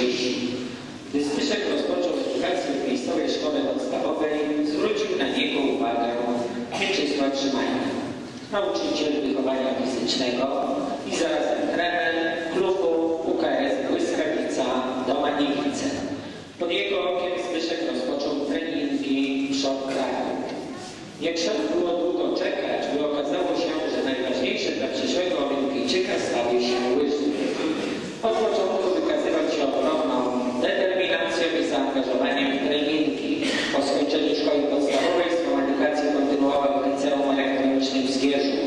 dzieci. Gdy Zbyszek rozpoczął edukację w miejscowej szkole podstawowej, zwrócił na niego uwagę Mieczysław Szymańka, nauczyciel wychowania fizycznego i zarazem trener klubu UKS Błyskawica do Maniewice. Pod jego okiem Zbyszek rozpoczął treningi przod kraju. Jak szef było długo czekać, by okazało się, że najważniejsze dla przyszłego olimpijczyka stały się łyżwy. заангажуванням Українки, освячені школі подставової з комунікації континувала в кінцевому електричному зв'язку.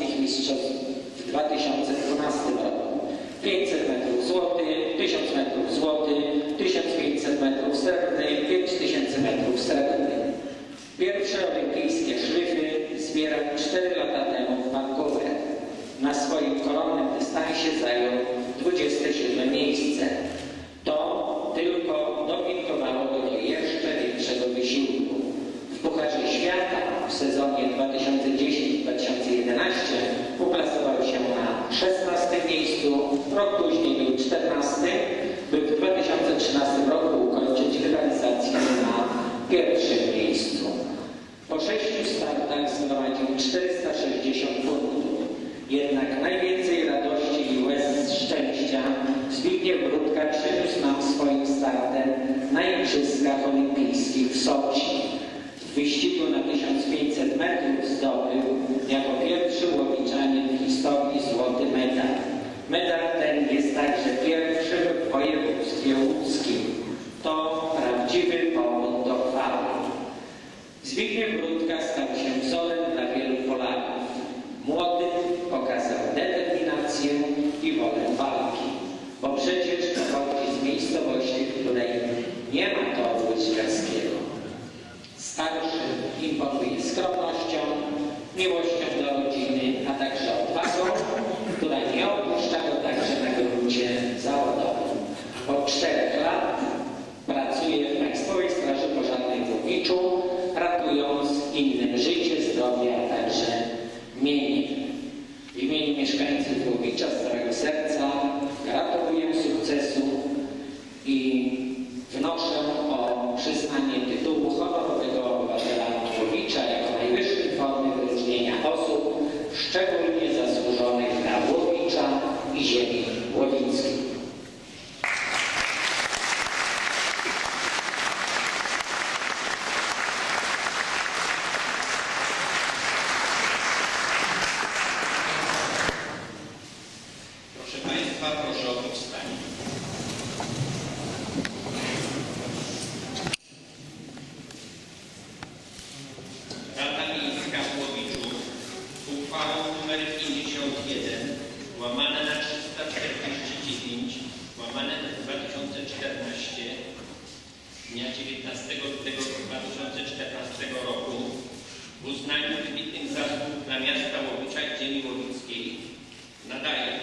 tych mistrzostw w 2012 roku. 500 metrów złoty, 1000 metrów złoty, 1500 metrów srebrny, 5000 metrów srebrny. Pierwsze olimpijskie szlify zbierał 4 lata temu w Vancouver. Na swoim koronnym dystansie zajął 27 miejsce. To tylko dopingowało go do jeszcze większego wysiłku. W Pucharze Świata w sezonie 2011 Rok później był 14, był w 2013 roku. se lembrou do Cascais. uznaniu wybitnych zasług dla miasta Łowicza i ziemi łowickiej nadaje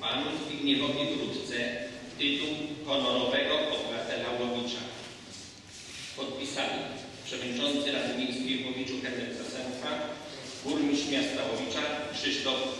panu Zbigniewowi Wródce tytuł honorowego obywatela Łowicza. Podpisali przewodniczący Rady Miejskiej w Łowiczu Henryk Zasenka, burmistrz miasta Łowicza Krzysztof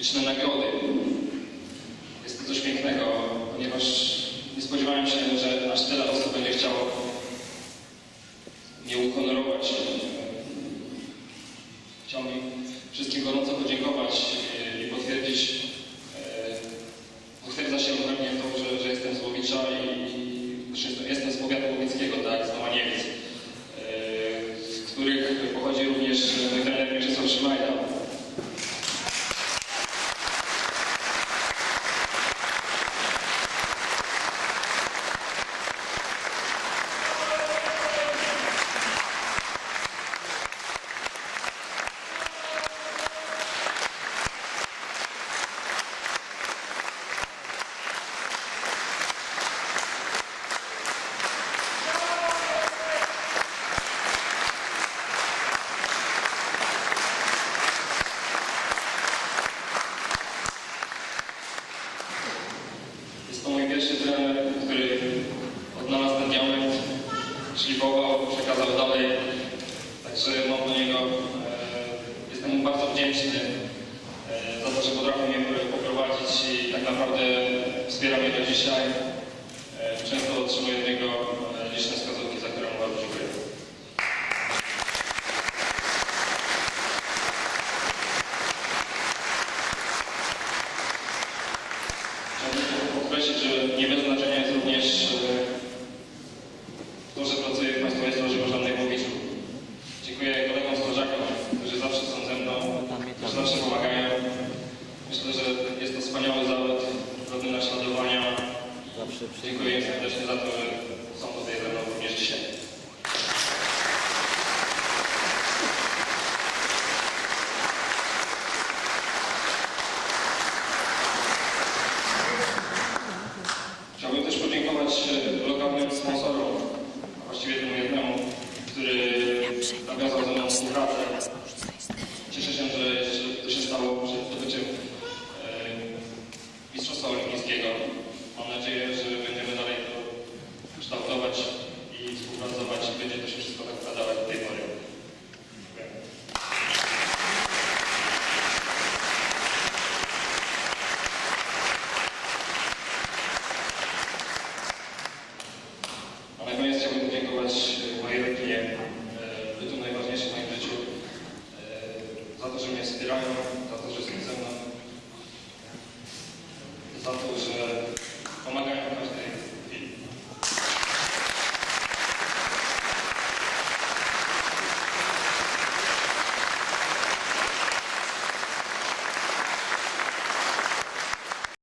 liczne nagrody. Jest to coś pięknego, ponieważ nie spodziewałem się, że aż tyle osób będzie chciało ślubował, przekazał dalej. Także mam do niego, e, jestem mu bardzo wdzięczny e, za to, że potrafił mnie poprowadzić i tak naprawdę wspiera mnie do dzisiaj. E, często otrzymuję od niego liczne wskazówki, za które mu bardzo dziękuję. Chciałbym podkreślić, że nie bez znaczenia jest również